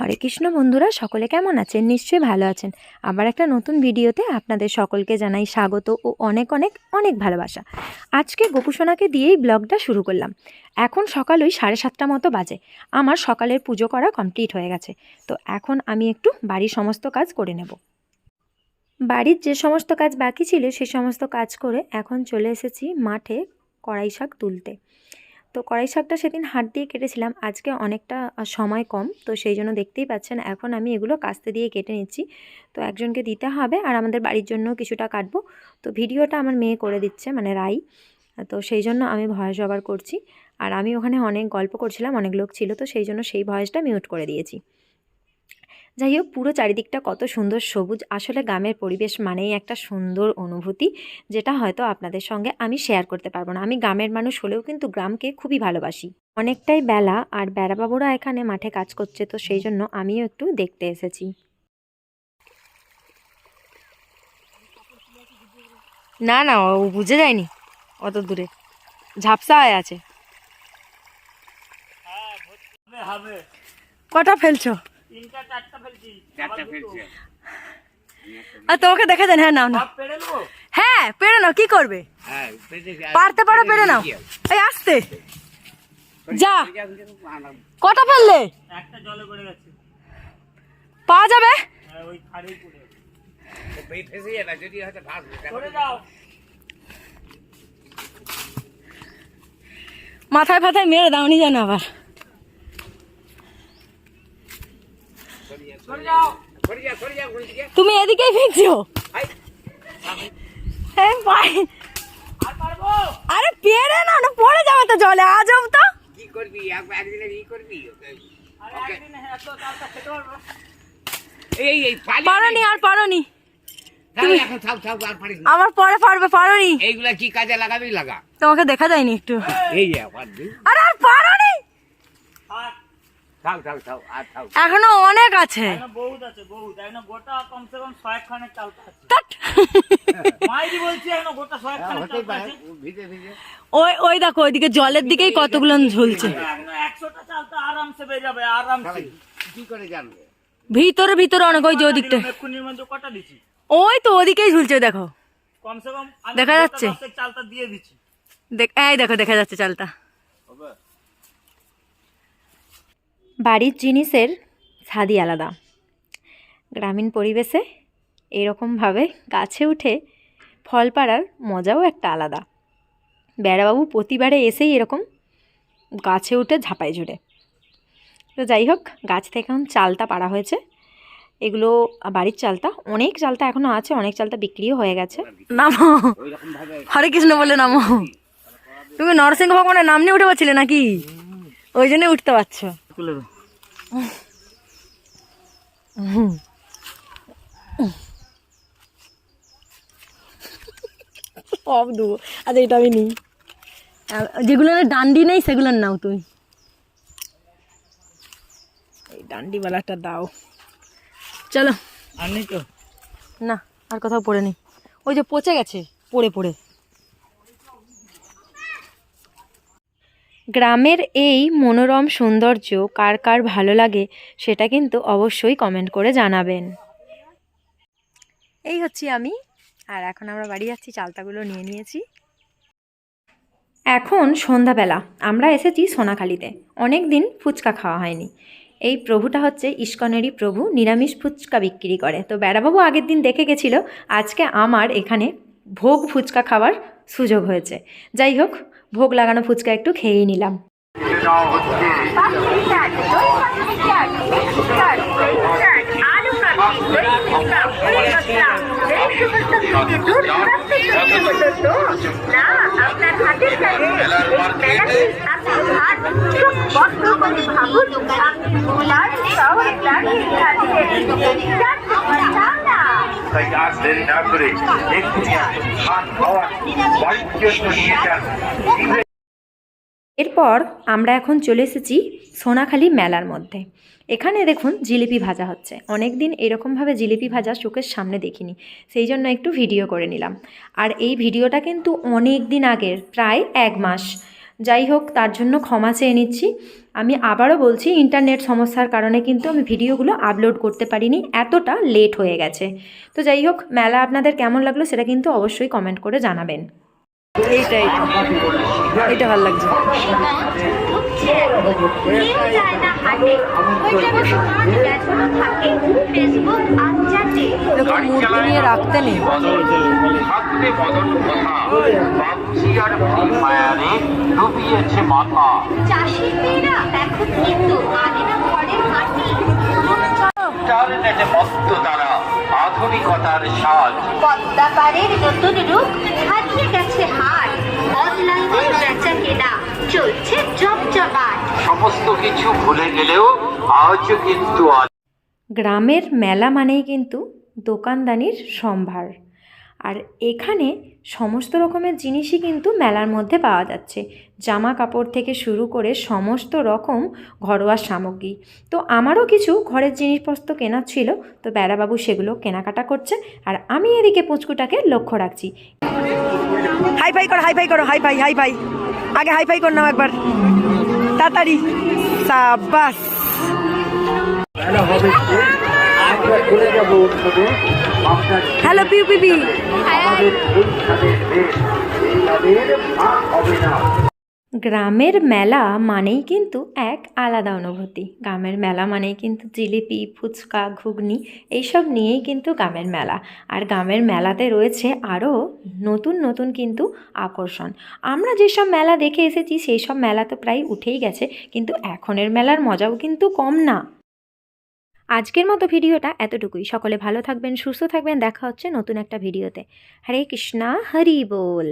হরে কৃষ্ণ বন্ধুরা, সকলে কেমন আছেন? নিশ্চয়ই ভালো আছেন। আবার একটা নতুন ভিডিওতে আপনাদের সকলকে জানাই স্বাগত ও অনেক অনেক অনেক ভালোবাসা। আজকে গোপুসোনাকে দিয়েই ব্লগটা শুরু করলাম। এখন সকাল ওই সাড়ে সাতটা মতো বাজে। আমার সকালের পুজো করা কমপ্লিট হয়ে গেছে। তো এখন আমি একটু বাড়ির সমস্ত কাজ করে নেব। বাড়ির যে সমস্ত কাজ বাকি ছিল, সে সমস্ত কাজ করে এখন চলে এসেছি মাঠে কড়াই শাক তুলতে। তো কড়াই শাকটা সেদিন হাত দিয়ে কেটেছিলাম। আজকে অনেকটা সময় কম, তো সেই জন্য দেখতেই পাচ্ছেন এখন আমি এগুলো কাস্তে দিয়ে কেটে নিচ্ছি। তো একজনকে দিতে হবে আর আমাদের বাড়ির জন্য কিছুটা কাটবো। তো ভিডিওটা আমার মেয়ে করে দিচ্ছে মানে রাই। তো সেই জন্য আমি ভয়েস ওভার করছি। আর আমি ওখানে অনেক গল্প করছিলাম, অনেক লোক ছিল, তো সেই জন্য সেই ভয়েসটা মিউট করে দিয়েছি। যাই হোক পুরো চারিদিকটা কত সুন্দর সবুজ। আসলে গ্রামের পরিবেশ মানেই একটা সুন্দর অনুভূতি যেটা হয়তো আপনাদের সঙ্গে আমি শেয়ার করতে পারব না। আমি গ্রামের মানুষ হলেও কিন্তু গ্রামকে খুবই ভালোবাসি। অনেকটাই বেলা আর বেড়াবাবুরা এখানে মাঠে কাজ করছে তো সেই জন্য আমিও একটু দেখতে এসেছি। না না ও বুঝে যায়নি। অত দূরে। ঝাপসা হয়ে আছে। কটা ফেলছো? আর তোমাকে দেখে দেন হ্যাঁ নাও না হ্যাঁ পেরে নাও কি করবে? পারতে পারো পেরে নাও। এই আসতে। যা। কটা ফেললে? একটা জলে পড়ে গেছে। পাওয়া যাবে? হ্যাঁ, পড়ে মাথায় ফাথায় মেরে দাওনি যেন আবার করে দাও তুমি এদিকেই ফেঁকছো হ্যাঁ। আর পেরে না না পড়ে যাবে তো জলে আজব তো কি করবি ই করবি এই এই আর পারোনি। আবার পরে পারবে পারোনি এইগুলা কি কাজে লাগাবি লাগা তোমাকে দেখা যায়নি একটু এই। আরে আর থাক থাক থাক আর থাক। এখনও অনেক আছে। বহুত আছে বহুত। এখনও গোটা কমসে কম ছয়েক খানেক চালটা মাইরি বলছি এখনও গোটা ছয়েক খানেক হতেই চালটা পারে আছে ও ভিজে ভিজে। ওই ওই দেখো ওইদিকে জলের দিকেই কতগুলো ঝুলছে। এখনও একশোটা চালটা আরামসে বেরিয়ে যাবে আরামসে। কি করে জানবে? ভিতরে ভিতরে অনেক ওই যে ওদিকটা। কটা দিছি? ওই তো ওদিকেই ঝুলছে দেখো। কমসে কম দেখা যাচ্ছে? চালটা দিয়ে দিচ্ছি দেখ এই দেখো দেখা যাচ্ছে চালটা। বাড়ির জিনিসের স্বাদই আলাদা। গ্রামীণ পরিবেশে এরকমভাবে গাছে উঠে ফল পাড়ার মজাও একটা আলাদা। বেড়াবাবু প্রতিবারে এসেই এরকম গাছে উঠে ঝাঁপায় ঝুড়ে। তো যাই হোক, গাছ থেকে এখন চালটা পাড়া হয়েছে। এগুলো, বাড়ির চালটা, অনেক চালটা এখনও আছে, অনেক চালটা বিক্রিও হয়ে গেছে। নামো। হরে কৃষ্ণ বলে নামো। তুমি নরসিংহ ভগবানের নাম নিয়ে উঠে পারছিলে নাকি? ওই জন্যই উঠতে পারছ। তুলে দাও সব দেবো। আচ্ছা এটা আমি নিই। আর যেগুলো ডান্ডি নেই সেগুলোর নাও তুমি। এই ডান্ডিওয়ালাটা দাও। চলো। আর নেই তো না আর কোথাও পড়ে নেই। ওই যে পচে গেছে পড়ে পড়ে। গ্রামের এই মনোরম সৌন্দর্য কার কার ভালো লাগে সেটা কিন্তু অবশ্যই কমেন্ট করে জানাবেন। এই হচ্ছি আমি, আর এখন আমরা বাড়ি যাচ্ছি, চালতাগুলো নিয়ে নিয়েছি। এখন সন্ধ্যাবেলা, আমরা এসেছি সোনাখালিতে। অনেক দিন ফুচকা খাওয়া হয়নি। এই প্রভুটা হচ্ছে ইস্কনেরই প্রভু, নিরামিষ ফুচকা বিক্রি করে। তো বেড়াবাবু আগের দিন দেখে গেছিল, আজকে আমার এখানে ভোগ ফুচকা খাওয়ার সুযোগ হয়েছে। যাই হোক ভোগ লাগানো ফুচকা একটু খেয়েই নিলাম। না করে এরপর আমরা এখন চলে এসেছি সোনাখালি মেলার মধ্যে। এখানে দেখুন জিলিপি ভাজা হচ্ছে। অনেক দিন এরকমভাবে জিলিপি ভাজা চোখের সামনে দেখিনি, সেই জন্য একটু ভিডিও করে নিলাম। আর এই ভিডিওটা কিন্তু অনেক দিন আগের, প্রায় এক মাস। যাই হোক তার জন্য ক্ষমা চেয়ে নিচ্ছি। আমি আবারও বলছি ইন্টারনেট সমস্যার কারণে কিন্তু আমি ভিডিওগুলো আপলোড করতে পারিনি, এতটা লেট হয়ে গেছে। তো যাই হোক মেলা আপনাদের কেমন লাগল সেটা কিন্তু অবশ্যই কমেন্ট করে জানাবেন। এইটা এইটা এইটা ভালো লাগছে। মূর্তি নিয়ে রাখতে নেই। ইন্টারনেটে তারা। আধুনিকতার সাজ। পদ্মাপাড়ের নতুন রূপ হারিয়ে চলছে জমজমাট। সমস্ত কিছু ভুলে গেলেও আজও কিন্তু গ্রামের মেলা মানেই কিন্তু দোকানদানির সম্ভার। আর এখানে সমস্ত রকমের জিনিসই কিন্তু মেলার মধ্যে পাওয়া যাচ্ছে। জামা কাপড় থেকে শুরু করে সমস্ত রকম ঘরোয়া সামগ্রী। তো আমারও কিছু ঘরের জিনিসপত্র কেনার ছিল তো বেড়াবাবু সেগুলো কেনাকাটা করছে। আর আমি এদিকে পুচকুটাকে লক্ষ্য রাখছি। হাই ফাই করো হাই ফাই করো হাই ফাই হাই ফাই আগে হাইফাই করলাম কর নাও একবার। তাড়াতাড়ি। সাবাস হ্যালো পিউ পিপি গ্রামের মেলা মানেই কিন্তু এক আলাদা অনুভূতি। গ্রামের মেলা মানেই কিন্তু জিলিপি, ফুচকা, ঘুগনি, এইসব নিয়েই কিন্তু গ্রামের মেলা। আর গ্রামের মেলাতে রয়েছে আরও নতুন নতুন কিন্তু আকর্ষণ। আমরা যেসব মেলা দেখে এসেছি সেই সব মেলা তো প্রায় উঠেই গেছে, কিন্তু এখনের মেলার মজাও কিন্তু কম না। আজকের মতো ভিডিওটা এতটুকুই। সকলে ভালো থাকবেন, সুস্থ থাকবেন। দেখা হচ্ছে নতুন একটা ভিডিওতে। হরে কৃষ্ণা, হরি বল।